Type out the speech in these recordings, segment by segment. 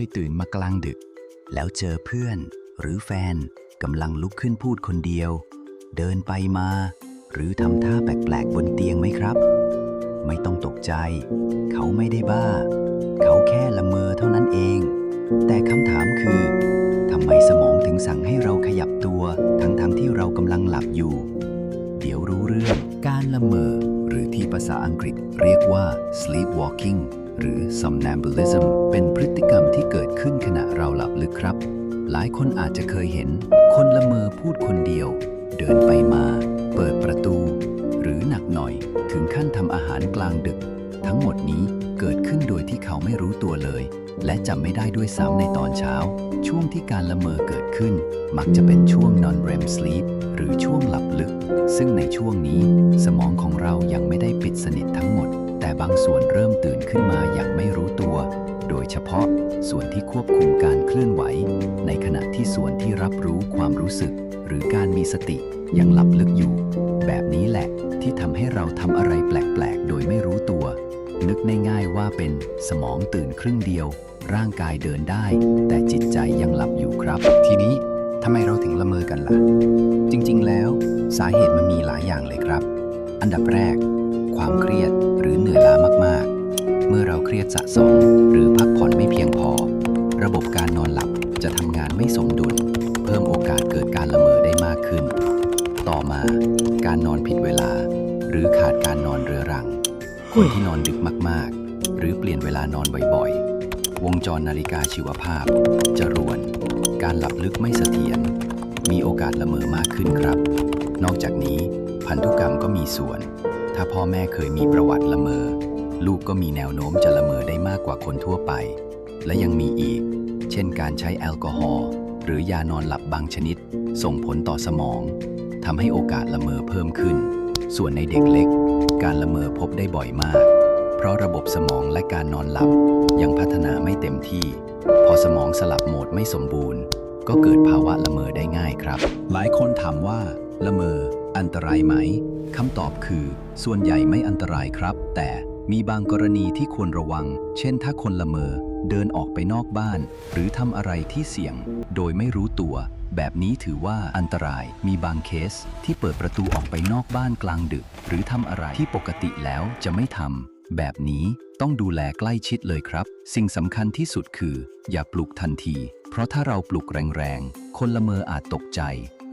ยตื่นมากลางดึก แล้วเจอเพื่อนหรือแฟนกำลังลุกขึ้นพูดคนเดียว เดินไปมา หรือทำท่าแปลกๆบนเตียงไหมครับ ไม่ต้องตกใจ เขาไม่ได้บ้า เขาแค่ละเมอเท่านั้นเอง แต่คำถามคือทำไมสมองถึงสั่งให้เราขยับตัวทั้งๆที่เรากำลังหลับอยู่ เดี๋ยวรู้เรื่องการละเมอ หรือที่ภาษาอังกฤษเรียกว่า sleepwalking หรือ somnambulism เป็นพฤติกรรมที่เกิดขึ้นขณะเราหลับลึกครับ หลายคนอาจจะเคยเห็น คนละเมอพูดคนเดียว เดินไปมา เปิดประตู หรือหนักหน่อย ถึงขั้นทำอาหารกลางดึก ทั้งหมดนี้เกิดขึ้นโดยที่เขาไม่รู้ตัวเลย และจำไม่ได้ด้วยซ้ำในตอนเช้า ช่วงที่การละเมอเกิดขึ้น มักจะเป็นช่วง non REM sleep หรือช่วงหลับลึก ซึ่งในช่วงนี้ สมองของเรายังไม่ได้ปิดสนิททั้งหมด แต่บางส่วนเริ่มตื่นขึ้นมาอย่างไม่รู้ตัว โดยเฉพาะส่วนที่ควบคุมการเคลื่อนไหว ในขณะที่ส่วนที่รับรู้ความรู้สึก หรือการมีสติยังหลับลึกอยู่ แบบนี้แหละที่ทำให้เราทำอะไรแปลก ๆ โดยไม่รู้ตัว นึกง่ายๆว่าเป็นสมองตื่นครึ่งเดียว ร่างกายเดินได้ แต่จิตใจยังหลับอยู่ครับ ทีนี้ทำไมเราถึงละเมอกันล่ะ จริงๆ แล้ว สาเหตุมันมีหลายอย่างเลยครับ อันดับแรก ความเครียดหรือเหนื่อยล้ามากๆ เมื่อเราเครียดสะสม หรือพักผ่อนไม่เพียงพอ ระบบการนอนหลับจะทำงานไม่สมดุล เพิ่มโอกาสเกิดการละเมอได้มากขึ้น ต่อมา การนอนผิดเวลา หรือขาดการนอนเรื้อรัง คนที่นอนดึกมากๆ หรือเปลี่ยนเวลานอนบ่อยๆ วงจรนาฬิกาชีวภาพจะรวน การหลับลึกไม่เสถียร มีโอกาสละเมอมากขึ้นครับ นอกจากนี้พันธุกรรมก็มีส่วน ถ้าพ่อแม่เคยมีประวัติละเมอ ลูกก็มีแนวโน้มจะละเมอได้มากกว่าคนทั่วไป และยังมีอีก เช่นการใช้แอลกอฮอล์หรือยานอนหลับบางชนิด ส่งผลต่อสมองทำให้โอกาสละเมอเพิ่มขึ้น ส่วนในเด็กเล็ก การละเมอพบได้บ่อยมาก เพราะระบบสมองและการนอนหลับยังพัฒนาไม่เต็มที่ พอสมองสลับโหมดไม่สมบูรณ์ ก็เกิดภาวะละเมอได้ง่ายครับ หลายคนถามว่า ละเมอ อันตรายไหมคำตอบคือ ส่วนใหญ่ไม่อันตรายครับ แต่มีบางกรณีที่ควรระวัง เช่นถ้าคนละเมอ เดินออกไปนอกบ้าน หรือทำอะไรที่เสี่ยง โดยไม่รู้ตัว แบบนี้ถือว่าอันตรายมีบางเคส ที่เปิดประตูออกไปนอกบ้านกลางดึก หรือทำอะไรที่ปกติแล้วจะไม่ทำแบบนี้ต้องดูแลใกล้ชิดเลยครับ สิ่งสำคัญที่สุดคือ อย่าปลุกทันที เพราะถ้าเราปลุกแรงๆ คนละเมออาจตกใจ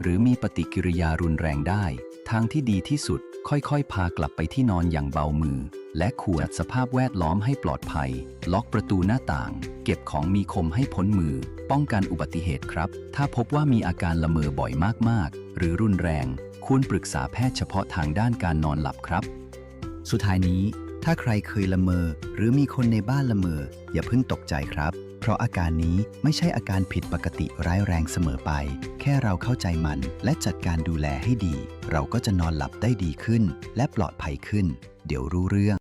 หรือมีปฏิกิริยารุนแรงได้ ทางที่ดีที่สุด ค่อยๆ พากลับไปที่นอนอย่างเบามือ และขวดสภาพแวดล้อมให้ปลอดภัย ล็อกประตูหน้าต่าง เก็บของมีคมให้พ้นมือ ป้องกันอุบัติเหตุครับ ถ้าพบว่ามีอาการละเมอบ่อยมากๆ หรือรุนแรง ควรปรึกษาแพทย์เฉพาะทางด้านการนอนหลับครับ สุดท้ายนี้ ถ้าใครเคยละเมอ หรือมีคนในบ้านละเมอ อย่าเพิ่งตกใจครับ เพราะอาการนี้ไม่ใช่อาการผิดปกติร้ายแรงเสมอไป แค่เราเข้าใจมันและจัดการดูแลให้ดี เราก็จะนอนหลับได้ดีขึ้น และปลอดภัยขึ้น เดี๋ยวรู้เรื่อง